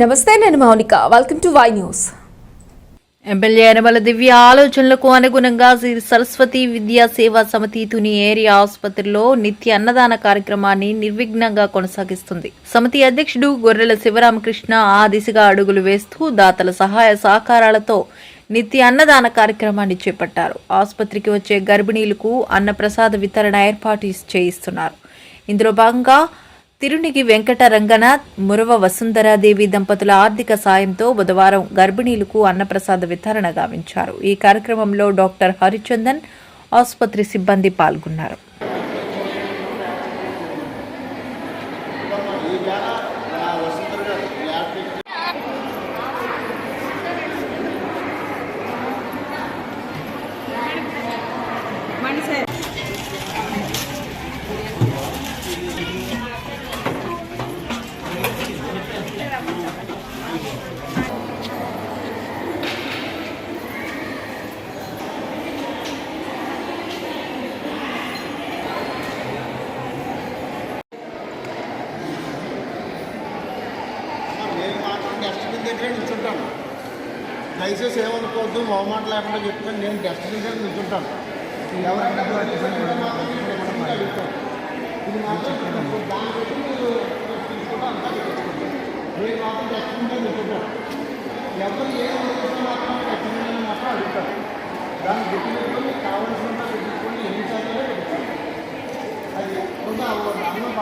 నమస్తే నేను Mounika. Welcome to Y news MLA Yanamala Divya ఆలోచనలకు అనుగుణంగా శ్రీ సరస్వతి విద్యా సేవా సమితి తుని ఏరియా ఆసుపత్రిలో నిత్య అన్నదాన కార్యక్రమాన్ని నిర్విఘ్నంగా కొనసాగిస్తుంది. సమితి అధ్యక్షుడు గొర్రెల శివరామకృష్ణ ఆ దిశగా అడుగులు వేస్తూ దాతల సహాయ సహకారాలతో నిత్య అన్నదాన కార్యక్రమాన్ని చేపట్టారు. ఆసుపత్రికి వచ్చే గర్భిణీలకు అన్నప్రసాద వితరణ ఏర్పాటు చేయిస్తున్నారు. ఇందులో భాగంగా తిరునిగి వెంకట రంగనాథ్ మురవ వసుంధరాదేవి దంపతుల ఆర్థిక సాయంతో బుధవారం గర్భిణీలకు అన్నప్రసాద వితరణ గావించారు. ఈ కార్యక్రమంలో డాక్టర్ హరిచందన్ ఆసుపత్రి సిబ్బంది పాల్గొన్నారు నేను మాత్రం డస్ట్బిన్ దగ్గర నిల్చుంటాను దయచేసి ఏమనుకోవద్దు మొహమాట లేకుండా చెప్తాను నేను దగ్గర నిల్చుంటాను ఎవరైనా అడుగుతాను ఇది మాత్రం దాన్ని బట్టి మీరు నేను మాత్రం నిల్చుంటాను ఎవరు ఏ మాత్రం అడుగుతారు దాన్ని పెట్టుకొని ఎన్ని అది కొంత అన్నం